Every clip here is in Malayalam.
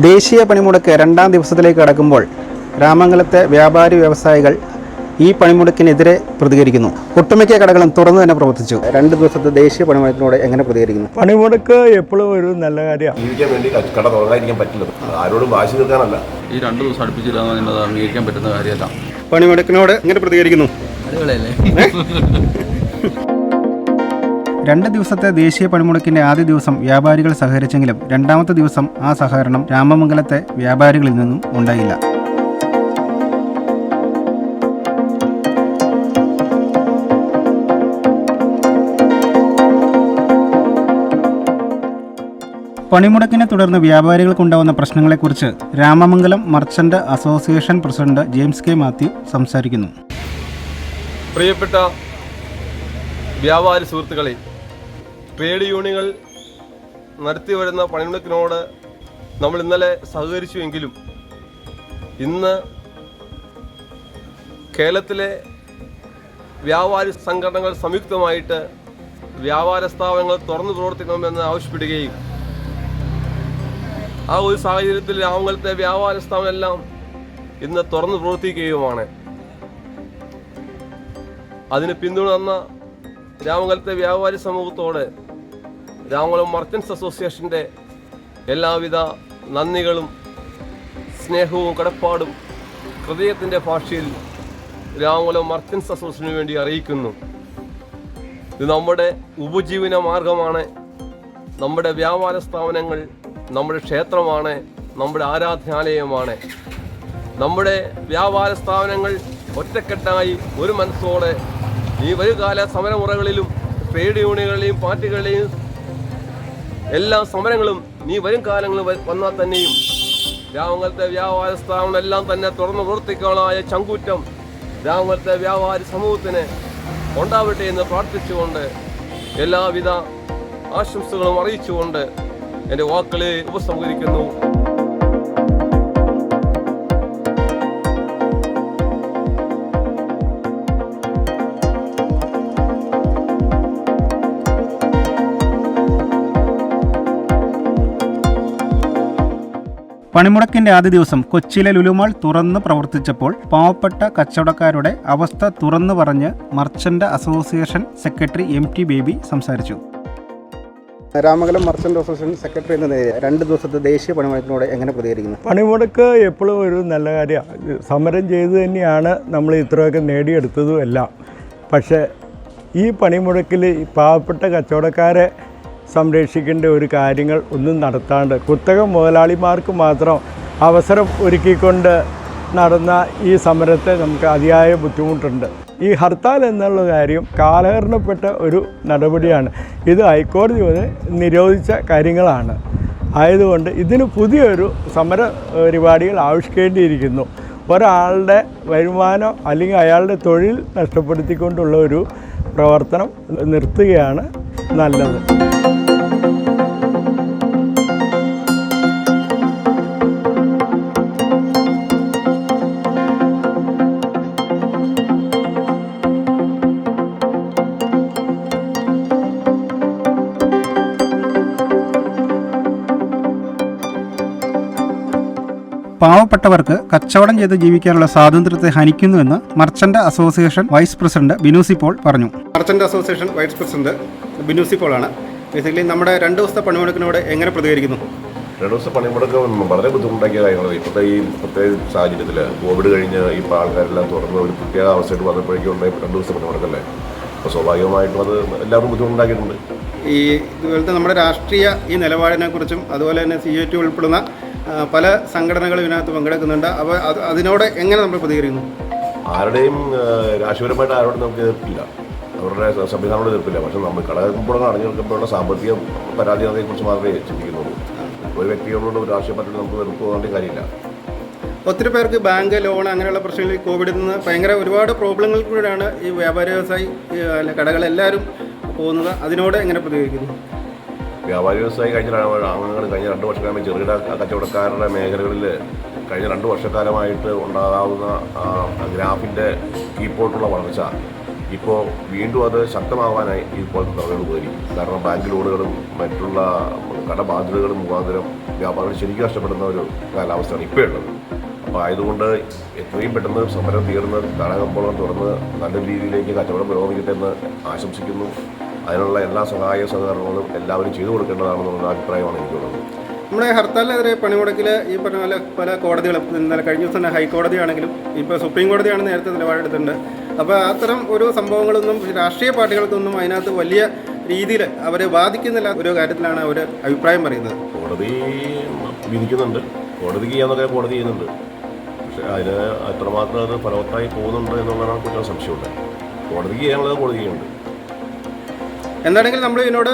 ദേശീയ പണിമുടക്ക് രണ്ടാം ദിവസത്തിലേക്ക് കടക്കുമ്പോൾ രാമംഗലത്തെ വ്യാപാരി വ്യവസായികൾ ഈ പണിമുടക്കിനെതിരെ പ്രതികരിക്കുന്നു. ഒട്ടുമിക്ക കടകളും തുറന്നു തന്നെ പ്രവർത്തിച്ചു. രണ്ട് ദിവസത്തെ ദേശീയ പണിമുടക്കിനോട് എങ്ങനെ പ്രതികരിക്കുന്നു? പണിമുടക്ക് എപ്പോഴും ഒരു നല്ല കാര്യമാണ്. ജീവിക്കാൻ വേണ്ടി കട പറ്റില്ല. ആരോടും വാശി ഈ രണ്ട് ദിവസം അടുപ്പിച്ചില്ല എന്ന് പറയുന്നത് അംഗീകരിക്കാൻ പറ്റുന്ന കാര്യമല്ല. പണിമുടക്കിനോട് എങ്ങനെ പ്രതികരിക്കുന്നു? അടിപൊളിയല്ലേ? രണ്ട് ദിവസത്തെ ദേശീയ പണിമുടക്കിന്റെ ആദ്യ ദിവസം വ്യാപാരികൾ സഹകരിച്ചെങ്കിലും രണ്ടാമത്തെ ദിവസം ആ സഹകരണം രാമമംഗലത്തെ വ്യാപാരികളിൽ നിന്നും ഉണ്ടായില്ല. പണിമുടക്കിനെ തുടർന്ന് വ്യാപാരികൾക്കുണ്ടാവുന്ന പ്രശ്നങ്ങളെക്കുറിച്ച് Ramamangalam merchant association president James K Mathew സംസാരിക്കുന്നു. പ്രിയപ്പെട്ട വ്യാപാരി സുഹൃത്തുക്കളെ ട്രേഡ് യൂണിയനുകൾ നടത്തി വരുന്ന പണിമുടക്കിനോട് നമ്മൾ ഇന്നലെ സഹകരിച്ചുവെങ്കിലും ഇന്ന് കേരളത്തിലെ വ്യാപാരി സംഘടനകൾ സംയുക്തമായിട്ട് വ്യാപാര സ്ഥാപനങ്ങൾ തുറന്നു പ്രവർത്തിക്കണമെന്ന് ആവശ്യപ്പെടുകയും ആ ഒരു സാഹചര്യത്തിൽ രാമംഗലത്തെ വ്യാപാര സ്ഥാപനമെല്ലാം ഇന്ന് തുറന്നു പ്രവർത്തിക്കുകയുമാണ്. അതിന് പിന്തുണ തന്ന രാമംഗലത്തെ വ്യാപാരി സമൂഹത്തോട് രാമംഗലം മർച്ചൻസ് അസോസിയേഷന്റെ എല്ലാവിധ നന്ദികളും സ്നേഹവും കടപ്പാടും ഹൃദയത്തിന്റെ ഭാഷയിൽ രാമകുളം മർച്ചൻസ് അസോസിയേഷന് വേണ്ടി അറിയിക്കുന്നു. ഇത് നമ്മുടെ ഉപജീവന മാർഗമാണ് നമ്മുടെ വ്യാപാര സ്ഥാപനങ്ങൾ നമ്മുടെ ക്ഷേത്രമാണ് നമ്മുടെ ആരാധനാലയമാണ്. നമ്മുടെ വ്യാപാര സ്ഥാപനങ്ങൾ ഒറ്റക്കെട്ടായി ഒരു മനസ്സോടെ ഈ വരുകാല സമരമുറകളിലും ട്രേഡ് യൂണിയനുകളെയും പാർട്ടികളെയും എല്ലാ സമരങ്ങളും നീ വരും കാലങ്ങളിൽ വന്നാൽ തന്നെയും രാമംഗലത്തെ വ്യാപാര സ്ഥാപനമെല്ലാം തന്നെ തുറന്നു പ്രവർത്തിക്കാനായ ചങ്കൂറ്റം രാമംഗലത്തെ വ്യാപാരി സമൂഹത്തിന് ഉണ്ടാവട്ടെ എന്ന് പ്രാർത്ഥിച്ചുകൊണ്ട് എല്ലാവിധ ആശംസകളും അറിയിച്ചുകൊണ്ട് എന്റെ വാക്കുകളെ ഉപസംഹരിക്കുന്നു. പണിമുടക്കിന്റെ ആദ്യ ദിവസം കൊച്ചിയിലെ ലുലുമാൾ തുറന്ന് പ്രവർത്തിച്ചപ്പോൾ പാവപ്പെട്ട കച്ചവടക്കാരുടെ അവസ്ഥ തുറന്നു പറഞ്ഞ് merchant association secretary M T Baby സംസാരിച്ചു. രാമകലം മർച്ചന്റ് അസോസിയേഷൻ സെക്രട്ടറി എന്ന നിലയിൽ രണ്ട് ദിവസത്തെ ദേശീയ പണിമുടക്കിനോട് എങ്ങനെ പ്രതികരിക്കുന്നു? പണിമുടക്ക് എപ്പോഴും ഒരു നല്ല കാര്യമാണ്. സമരം ചെയ്ത് തന്നെയാണ് നമ്മൾ ഇത്രയൊക്കെ നേടിയെടുത്തതും എല്ലാം പക്ഷേ ഈ പണിമുടക്കിൽ ഈ പാവപ്പെട്ട കച്ചവടക്കാരെ സംരക്ഷിക്കേണ്ട ഒരു കാര്യങ്ങൾ ഒന്നും നടത്താണ്ട് കുത്തക മുതലാളിമാർക്ക് മാത്രം അവസരം ഒരുക്കിക്കൊണ്ട് നടന്ന ഈ സമരത്തെ നമുക്ക് അതിയായ ബുദ്ധിമുട്ടുണ്ട്. ഈ ഹർത്താൽ എന്നുള്ള കാര്യം കാലഹരണപ്പെട്ട ഒരു നടപടിയാണ്. ഇത് ഹൈക്കോടതി വരെ നിരോധിച്ച കാര്യങ്ങളാണ്. ആയതുകൊണ്ട് ഇതിന് പുതിയൊരു സമര പരിപാടികൾ ആവിഷ്കരിക്കേണ്ടിയിരിക്കുന്നു ഒരാളുടെ വരുമാനം അല്ലെങ്കിൽ അയാളുടെ തൊഴിൽ നഷ്ടപ്പെടുത്തിക്കൊണ്ടുള്ള ഒരു പ്രവർത്തനം നിർത്തുകയാണ് നല്ലത്. പാവപ്പെട്ടവർക്ക് കച്ചവടം ചെയ്ത് ജീവിക്കാനുള്ള സ്വാതന്ത്ര്യത്തെ ഹനിക്കുന്നുവെന്ന് merchant association vice president Binoosi Paul പറഞ്ഞു. Merchant association vice president Binoosi ആണ് ബേസിക്കലി നമ്മുടെ രണ്ട് ദിവസത്തെ പണിമുടക്കിനോട് എങ്ങനെ പ്രതികരിക്കുന്നു? രണ്ട് ദിവസം പണിമുടക്ക് വളരെ ബുദ്ധിമുട്ടാക്കിയ കാര്യങ്ങളാണ്. ഇപ്പോഴത്തെ ഈ പ്രത്യേക സാഹചര്യത്തിൽ കോവിഡ് കഴിഞ്ഞ് ഇപ്പോൾ ആൾക്കാരെല്ലാം തുറന്ന് ഒരു പ്രത്യേക അവസ്ഥയായിട്ട് വന്നപ്പോഴേക്കും ഉണ്ടായി രണ്ട് ദിവസം പണിമുടക്കല്ലേ? അപ്പോൾ സ്വാഭാവികമായിട്ടും അത് എല്ലാവരും ബുദ്ധിമുട്ടുണ്ടാക്കിയിട്ടുണ്ട് ഈ ഇതുപോലത്തെ നമ്മുടെ രാഷ്ട്രീയ ഈ നിലപാടിനെക്കുറിച്ചും അതുപോലെ തന്നെ സി എ ടി ഉൾപ്പെടുന്ന പല സംഘടനകളും ഇതിനകത്ത് പങ്കെടുക്കുന്നുണ്ട്. അപ്പോൾ അത് അതിനോട് എങ്ങനെ നമ്മൾ പ്രതികരിക്കുന്നു? ആരുടെയും രാഷ്ട്രീയപരമായിട്ട് ആരോടും നമുക്ക് എതിർപ്പില്ല. അവരുടെ സംവിധാനങ്ങളോട് എതിർപ്പില്ല. പക്ഷെ നമ്മൾ കടകമ്പോഴാണ് അടഞ്ഞു നിൽക്കുമ്പോഴുള്ള സാമ്പത്തിക പരാധീനതയെക്കുറിച്ച് മാത്രമേ ചിന്തിക്കുന്നുള്ളൂ. ഒരു വ്യക്തികളോട് ഒരു രാഷ്ട്രീയ പാർട്ടി നമുക്ക് വെറുപ്പ് പോകേണ്ട കാര്യമില്ല. ഒത്തിരി പേർക്ക് ബാങ്ക് ലോൺ അങ്ങനെയുള്ള പ്രശ്നങ്ങൾ ഈ കോവിഡിൽ നിന്ന് ഭയങ്കര ഒരുപാട് പ്രോബ്ലങ്ങൾ കൂടെയാണ് ഈ വ്യാപാര വ്യവസായി കടകളെല്ലാവരും പോകുന്നത്. അതിനോട് എങ്ങനെ പ്രതികരിക്കുന്നു? വ്യാപാരി വ്യവസായി കഴിഞ്ഞ ആളുകൾ കഴിഞ്ഞ രണ്ട് വർഷക്കാലമായി ചെറുകിട കച്ചവടക്കാരുടെ മേഖലകളിൽ കഴിഞ്ഞ രണ്ട് വർഷക്കാലമായിട്ട് ഉണ്ടാകാവുന്ന ഗ്രാഫിന്റെ കീപ്പോട്ടുള്ള വളർച്ച ഇപ്പോൾ വീണ്ടും അത് ശക്തമാവാനായി ഇപ്പോൾ നടപടികൾ ഉപകരിക്കും. കാരണം ബാങ്ക് ലോണുകളും മറ്റുള്ള കടബാധ്യതകളും മുഖാന്തരം വ്യാപാരികൾ ശരിക്കും നഷ്ടപ്പെടുന്ന ഒരു കാലാവസ്ഥയാണ് ഇപ്പോൾ ഉള്ളത്. അപ്പോൾ ആയതുകൊണ്ട് എത്രയും പെട്ടെന്ന് സമരം തീർന്ന് തടകമ്പോളം തുറന്ന് നല്ല രീതിയിലേക്ക് കച്ചവടം പുരോഗമിക്കട്ടെ എന്ന് ആശംസിക്കുന്നു. അതിനുള്ള എല്ലാ സഹായ സഹകരണങ്ങളും എല്ലാവരും ചെയ്തു കൊടുക്കേണ്ടതാണെന്നുള്ള അഭിപ്രായമാണ് എനിക്കുള്ളത്. നമ്മുടെ ഹർത്താലിനെതിരെ പണിമുടക്കിൽ ഈ പറഞ്ഞ പോലെ പല കോടതികളും ഇന്നലെ കഴിഞ്ഞ ദിവസം തന്നെ ഹൈക്കോടതിയാണെങ്കിലും ഇപ്പോൾ സുപ്രീം കോടതിയാണ് നേരത്തെ നിലപാടെടുത്തിട്ടുണ്ട്. അപ്പോൾ അത്തരം ഒരു സംഭവങ്ങളൊന്നും രാഷ്ട്രീയ പാർട്ടികൾക്കൊന്നും അതിനകത്ത് വലിയ രീതിയിൽ അവരെ ബാധിക്കുന്നില്ല ഒരു കാര്യത്തിലാണ് അവർ അഭിപ്രായം പറയുന്നത്. കോടതി വിധിക്കുന്നുണ്ട്. കോടതി ചെയ്യാന്നൊക്കെ കോടതി ചെയ്യുന്നുണ്ട്. പക്ഷേ അതിന് അത്രമാത്രം അത് ഫലവത്തായി പോകുന്നുണ്ട് എന്നുള്ളതാണ് കുറ്റം സംശയമുണ്ട് കോടതിക്ക് ചെയ്യാനുള്ളത് കോടതി ചെയ്യുന്നുണ്ട്. എന്താണെങ്കിലും നമ്മൾ ഇതിനോട്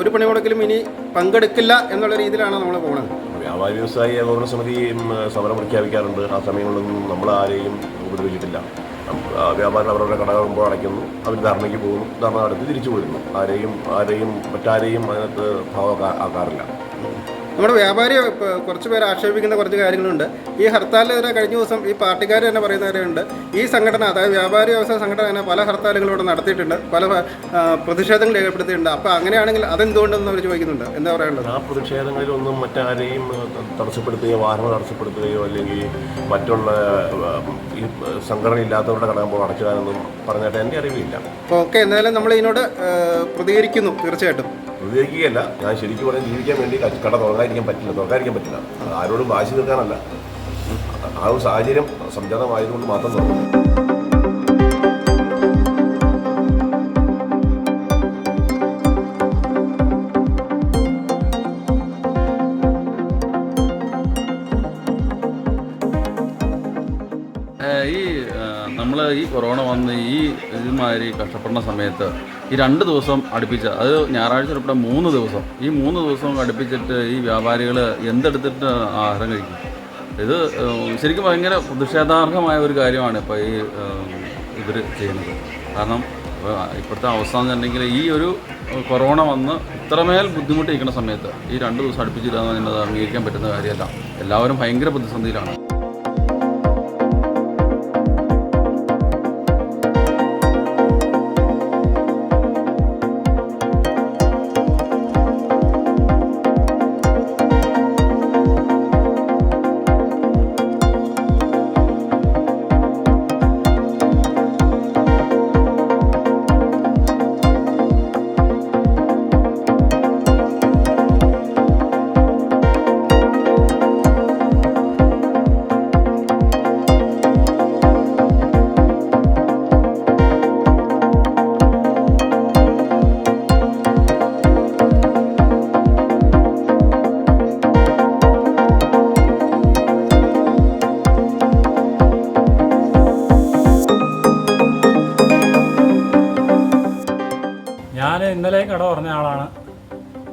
ഒരു പണി പണിമുടക്കിലും ഇനി പങ്കെടുക്കില്ല എന്നുള്ള രീതിയിലാണ് നമ്മൾ പോകുന്നത് വ്യാപാരി വ്യവസായി ഏകോപന സമിതി സമരം പ്രഖ്യാപിക്കാറുണ്ട്. ആ സമയങ്ങളിലൊന്നും നമ്മൾ ആരെയും ഉപദ്രവിച്ചിട്ടില്ല. വ്യാപാരം അവരുടെ കടകളുമ്പോൾ അടയ്ക്കുന്നു. അവർ ധർമ്മയ്ക്ക് പോകുന്നു. ധർമ്മ നടത്തി തിരിച്ചു പോരുന്നു. ആരെയും ആരെയും മറ്റാരെയും അതിനകത്ത് ഭാവം ആക്കാറില്ല. നമ്മുടെ വ്യാപാരി ഇപ്പൊ കുറച്ച് പേര് ആക്ഷേപിക്കുന്ന കുറച്ച് കാര്യങ്ങളുണ്ട്. ഈ ഹർത്താലിനെതിരെ കഴിഞ്ഞ ദിവസം ഈ പാർട്ടിക്കാർ തന്നെ പറയുന്നവരുണ്ട് ഈ സംഘടന അതായത് വ്യാപാരി വ്യവസായ സംഘടന തന്നെ പല ഹർത്താലുകളും ഇവിടെ നടത്തിയിട്ടുണ്ട്. പല പ്രതിഷേധങ്ങൾ രേഖപ്പെടുത്തിയിട്ടുണ്ട്. അപ്പോൾ അങ്ങനെയാണെങ്കിൽ അതെന്തുകൊണ്ടെന്ന് അവർ ചോദിക്കുന്നുണ്ട്? എന്താ പറയാനുള്ളത്? ആ പ്രതിഷേധങ്ങളിലൊന്നും മറ്റാരെയും തടസ്സപ്പെടുത്തുകയോ വാഹനം തടസ്സപ്പെടുത്തുകയോ അല്ലെങ്കിൽ മറ്റുള്ള ഈ സംഘടന ഇല്ലാത്തവരുടെ കടകുമ്പോൾ അടച്ചിടാനൊന്നും പറഞ്ഞിട്ട് എന്റെ അറിവില്ല ഓക്കെ എന്തായാലും നമ്മൾ ഇതിനോട് പ്രതികരിക്കുന്നു തീർച്ചയായിട്ടും. പ്രതികരിക്കുകയല്ല ഞാൻ ശരിക്കും പറയാൻ ജീവിക്കാൻ വേണ്ടി കട തുറക്കാതിരിക്കാൻ പറ്റില്ല. തുറക്കാതിരിക്കാൻ പറ്റില്ല. ആരോടും വാശി തീർക്കാനല്ല. ആ ഒരു സാഹചര്യം സംജാതമായതുകൊണ്ട് മാത്രം തുറന്നു. കൊറോണ വന്ന് ഈ ഇതുമാതിരി കഷ്ടപ്പെടുന്ന സമയത്ത് ഈ രണ്ട് ദിവസം അടുപ്പിച്ച് അത് ഞായറാഴ്ച ഉൾപ്പെടെ മൂന്ന് ദിവസം ഈ മൂന്ന് ദിവസം അടുപ്പിച്ചിട്ട് ഈ വ്യാപാരികൾ എന്തെടുത്തിട്ട് ആഹാരം കഴിക്കും? ഇത് ശരിക്കും ഭയങ്കര പ്രതിഷേധാർഹമായ ഒരു കാര്യമാണ് ഇപ്പോൾ ഈ ഇവർ ചെയ്യുന്നത്. കാരണം ഇപ്പോഴത്തെ അവസ്ഥ എന്ന് പറഞ്ഞിട്ടുണ്ടെങ്കിൽ ഈ ഒരു കൊറോണ വന്ന് ഇത്രമേൽ ബുദ്ധിമുട്ടിരിക്കുന്ന സമയത്ത് ഈ രണ്ട് ദിവസം അടുപ്പിച്ചില്ല എന്നത് അംഗീകരിക്കാൻ പറ്റുന്ന കാര്യമല്ല. എല്ലാവരും ഭയങ്കര പ്രതിസന്ധിയിലാണ്. ഇന്നലെ കട തുറന്ന ആളാണ്.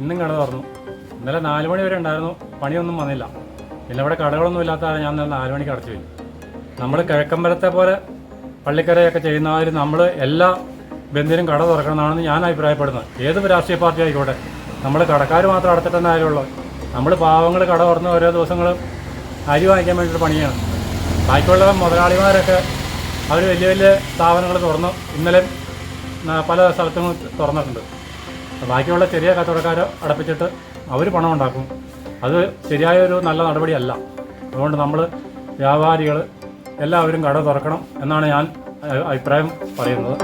ഇന്നും കട തുറന്നു. ഇന്നലെ നാല് മണി വരെ ഉണ്ടായിരുന്നു. പണിയൊന്നും വന്നില്ല. പിന്നെ ഇവിടെ കടകളൊന്നും ഇല്ലാത്ത ആളെ ഞാൻ ഇന്നലെ നാല് മണിക്ക് അടച്ചു വരും നമ്മൾ കിഴക്കമ്പലത്തെ പോലെ പള്ളിക്കരയൊക്കെ ചെയ്യുന്നവർ നമ്മൾ എല്ലാ ബന്ധിനും കട തുറക്കണമെന്നാണ് ഞാൻ അഭിപ്രായപ്പെടുന്നത്. ഏത് രാഷ്ട്രീയ പാർട്ടി ആയിക്കോട്ടെ. നമ്മൾ കടക്കാർ മാത്രം അടച്ചിട്ടെന്ന കാര്യമുള്ളൂ നമ്മൾ പാവങ്ങൾ കട തുറന്ന് ഓരോ ദിവസങ്ങളും അരി വാങ്ങിക്കാൻ വേണ്ടിയിട്ട് പണിയാണ്. ബാക്കിയുള്ള മുതലാളിമാരൊക്കെ അവർ വലിയ വലിയ സ്ഥാപനങ്ങൾ തുറന്നു. ഇന്നലെ പല സ്ഥലത്തും തുറന്നിട്ടുണ്ട്. ബാക്കിയുള്ള ചെറിയ കച്ചവടക്കാർ അടപ്പിച്ചിട്ട് അവർ പണം ഉണ്ടാക്കും. അത് ശരിയായ ഒരു നല്ല നടപടിയല്ല. അതുകൊണ്ട് നമ്മൾ വ്യാപാരികൾ എല്ലാവരും കട തുറക്കണം എന്നാണ് ഞാൻ അഭിപ്രായം പറയുന്നത്.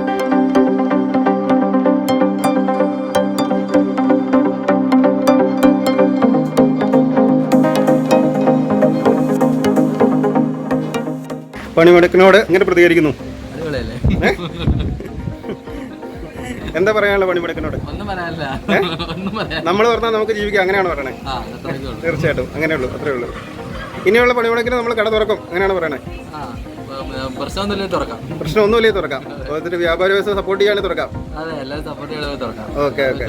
പണിമുടക്കിനോട് എങ്ങനെ പ്രതികരിക്കുന്നു? അടിപൊളിയല്ലേ? എന്താ പറയാനുള്ള പണിമുടക്കിനോട്? ഒന്നും പറയാനില്ല. ഒന്നും പറയാൻ നമ്മൾ പറഞ്ഞാൽ നമുക്ക് ജീവിക്കാം. അങ്ങനെയാണ് പറയണേ? ആ അത്രയൊക്കെ ഉള്ളൂ. തീർച്ചയായിട്ടും. അങ്ങനെയുള്ളൂ അത്രേ ഉള്ളൂ. ഇനിയുള്ള പണിമുടക്കിന് നമ്മൾ കട തുറക്കും. അങ്ങനെയാണ് പറയണേ? ആ പ്രശ്നമൊന്നുമില്ലേ തുറക്കാം. പ്രശ്നമൊന്നുമില്ലേ തുറക്കാം. ഓരോരുത്തർ വ്യാപാര വ്യവസ്ഥ സപ്പോർട്ട് ചെയ്യാൻ തുറക്കാം. അതെ എല്ലാവരും സപ്പോർട്ട് ചെയ്ത് തുറക്കാം. Okay okay.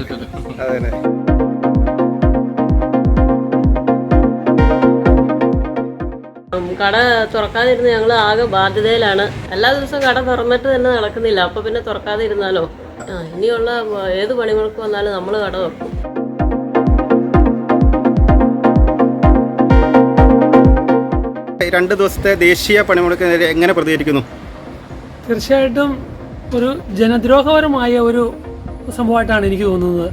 അതെ തന്നെ. കട തുറക്കാതിരുന്ന് ഞങ്ങൾ ആകെ ബാധ്യതയിലാണ്. എല്ലാ ദിവസവും കട തുറന്നിട്ട് തന്നെ നടക്കുന്നില്ല. അപ്പോൾ പിന്നെ തുറക്കാതെ ഇരുന്നാലോ ആ ഇനിയുള്ള ഏത് പണിമുടക്ക് വന്നാലും നമ്മൾ കട വെക്കും. രണ്ട് ദിവസത്തെ ദേശീയ പണിമുടക്കിനെതിരെ എങ്ങനെ പ്രതികരിക്കുന്നു? തീർച്ചയായിട്ടും ഒരു ജനദ്രോഹപരമായ ഒരു സംഭവമായിട്ടാണ് എനിക്ക് തോന്നുന്നത്.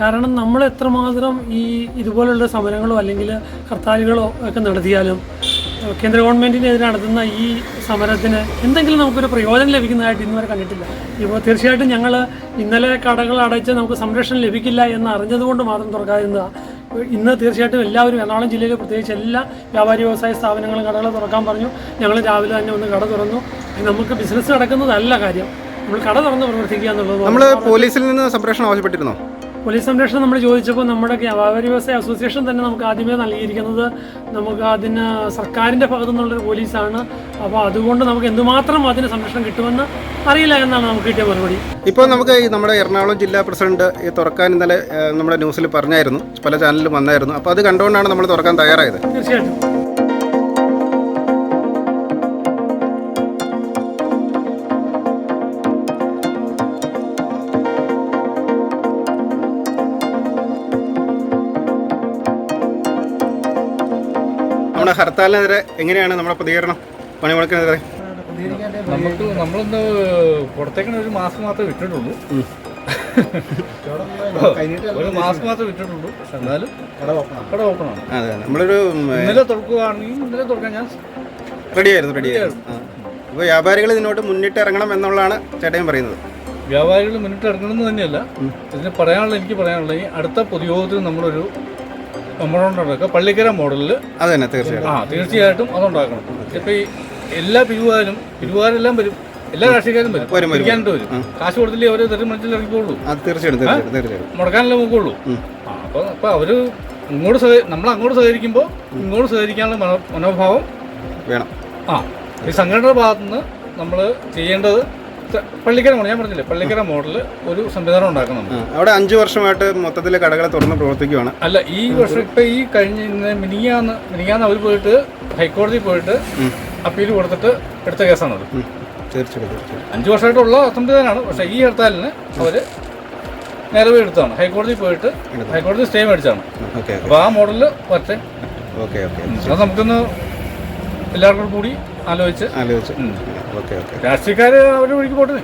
കാരണം നമ്മൾ എത്രമാത്രം ഈ ഇതുപോലുള്ള സമരങ്ങളോ അല്ലെങ്കിൽ ഹർത്താലുകളോ ഒക്കെ നടത്തിയാലും കേന്ദ്ര ഗവൺമെന്റിനെതിരെ നടത്തുന്ന ഈ സമരത്തിന് എന്തെങ്കിലും നമുക്കൊരു പ്രയോജനം ലഭിക്കുന്നതായിട്ട് ഇന്നുവരെ കണ്ടിട്ടില്ല. ഇപ്പോൾ തീർച്ചയായിട്ടും ഞങ്ങൾ ഇന്നലെ കടകൾ അടച്ച് നമുക്ക് സംരക്ഷണം ലഭിക്കില്ല എന്ന് അറിഞ്ഞതുകൊണ്ട് മാത്രം തുറക്കാതിരുന്നതാണ് ഇന്ന് തീർച്ചയായിട്ടും എല്ലാവരും എറണാകുളം ജില്ലയിൽ പ്രത്യേകിച്ച് എല്ലാ വ്യാപാരി വ്യവസായ സ്ഥാപനങ്ങളും കടകൾ തുറക്കാൻ പറഞ്ഞു. ഞങ്ങൾ രാവിലെ തന്നെ ഒന്ന് കട തുറന്നു. നമുക്ക് ബിസിനസ് നടക്കുന്നതല്ല കാര്യം. നമ്മൾ കട തുറന്ന് പ്രവർത്തിക്കുക എന്നുള്ളത് നമ്മൾ പോലീസിൽ നിന്ന് സംരക്ഷണം ആവശ്യപ്പെട്ടിരുന്നോ? പോലീസ് സംരക്ഷണം നമ്മൾ ചോദിച്ചപ്പോൾ നമ്മുടെ വ്യാപാരി വ്യവസായ അസോസിയേഷൻ തന്നെ നമുക്ക് ആദ്യമേ നൽകിയിരിക്കുന്നത് നമുക്ക് അതിന് സർക്കാരിന്റെ ഭാഗത്തു നിന്നുള്ളൊരു പോലീസാണ്. അപ്പോൾ അതുകൊണ്ട് നമുക്ക് എന്തുമാത്രം അതിന് സംരക്ഷണം കിട്ടുമെന്ന് അറിയില്ല എന്നാണ് നമുക്ക് കിട്ടിയ മറുപടി. ഇപ്പോൾ നമുക്ക് ഈ നമ്മുടെ എറണാകുളം ജില്ലാ പ്രസിഡന്റ് ഈ തുറക്കാൻ ഇന്നലെ നമ്മുടെ ന്യൂസിൽ പറഞ്ഞായിരുന്നു. പല ചാനലിലും വന്നായിരുന്നു. അപ്പോൾ അത് കണ്ടുകൊണ്ടാണ് നമ്മൾ തുറക്കാൻ തയ്യാറായത്. തീർച്ചയായിട്ടും. നമ്മുടെ ഹർത്താലിനെതിരെ എങ്ങനെയാണ് നമ്മുടെ പ്രതികരണം പണിമുടക്കിനെതിരെ? നമുക്ക് നമ്മളൊന്ന് പുറത്തേക്കിന് ഒരു മാസം മാത്രമേ വിട്ടിട്ടുള്ളൂ. ഒരു മാസം മാത്രമേ വിട്ടിട്ടുള്ളൂ. പക്ഷെ എന്നാലും കട ഓപ്പണാണ് അതെ നമ്മളൊരു ഇന്നലെ തുറക്കുകയാണെങ്കിൽ ഇന്നലെ തുറക്കാൻ ഞാൻ റെഡിയായിരുന്നു റെഡിയായിരുന്നു. അപ്പോൾ വ്യാപാരികൾ ഇതിനോട്ട് മുന്നിട്ട് ഇറങ്ങണം എന്നുള്ളതാണ് ചേട്ടൻ പറയുന്നത്. വ്യാപാരികൾ മുന്നിട്ട് ഇറങ്ങണമെന്ന് തന്നെയല്ല. ഇതിന് പറയാനുള്ള എനിക്ക് പറയാനുള്ള ഈ അടുത്ത പൊതുയോഗത്തിൽ നമ്മളൊരു നമ്മളുണ്ടാക്കുക പള്ളിക്കര മോഡലിൽ അത് തന്നെ തീർച്ചയായിട്ടും. ആ തീർച്ചയായിട്ടും അതുണ്ടാക്കണം. ഇപ്പം ഈ എല്ലാ പിരിവുകാരും പിരിവുകാരെല്ലാം വരും. എല്ലാ രാഷ്ട്രീയക്കാരും വരും. പിരിക്കാനായിട്ട് വരും. കാശ് കൊടുത്തില്ലേ അവരെ തെറ്റ് മനസ്സിൽ ഇറങ്ങിക്കോളൂ. അത് തീർച്ചയായിട്ടും മുടക്കാനല്ലേ നോക്കുള്ളൂ അപ്പോൾ അപ്പൊ അപ്പൊ അവർ ഇങ്ങോട്ട് സഹ- നമ്മൾ അങ്ങോട്ട് സഹകരിക്കുമ്പോൾ ഇങ്ങോട്ട് സഹകരിക്കാനുള്ള മനോ- മനോഭാവം വേണം. ആ ഈ സംഘടനയുടെ ഭാഗത്തുനിന്ന് നമ്മൾ ചെയ്യേണ്ടത് പള്ളിക്കര മോഡൽ ഞാൻ പറഞ്ഞില്ലേ പള്ളിക്കര മോഡൽ ഒരു സംവിധാനം ഉണ്ടാക്കണം അവിടെ അഞ്ചു വർഷമായിട്ട് മൊത്തത്തിൽ കടകളെ തുറന്ന് പ്രവർത്തിക്കുകയാണ് അല്ല ഈ വർഷം ഇപ്പൊ ഈ കഴിഞ്ഞ മിനിയാന്ന് മിനിയാന്ന് അവർ അവർ പോയിട്ട് ഹൈക്കോടതി പോയിട്ട് അപ്പീൽ കൊടുത്തിട്ട് എടുത്ത കേസാണത്. അത് തീർച്ചയായിട്ടും അഞ്ചു വർഷമായിട്ടുള്ള സംവിധാനമാണ് പക്ഷെ ഈ ഹർത്താലിന് അവർ നിലവിൽ എടുത്താണ് ഹൈക്കോടതി പോയിട്ട് ഹൈക്കോടതി സ്റ്റേ മേടിച്ചാണ് അപ്പൊ അപ്പോൾ ആ മോഡലിൽ പറ്റേ. ഓക്കെ അത് നമുക്കൊന്ന് എല്ലാവർക്കും കൂടി ആലോചിച്ച് ആലോചിച്ച്. Okay okay. രാഷ്ട്രീയക്കാർ അവരുടെ വഴിക്ക് പോട്ടെ.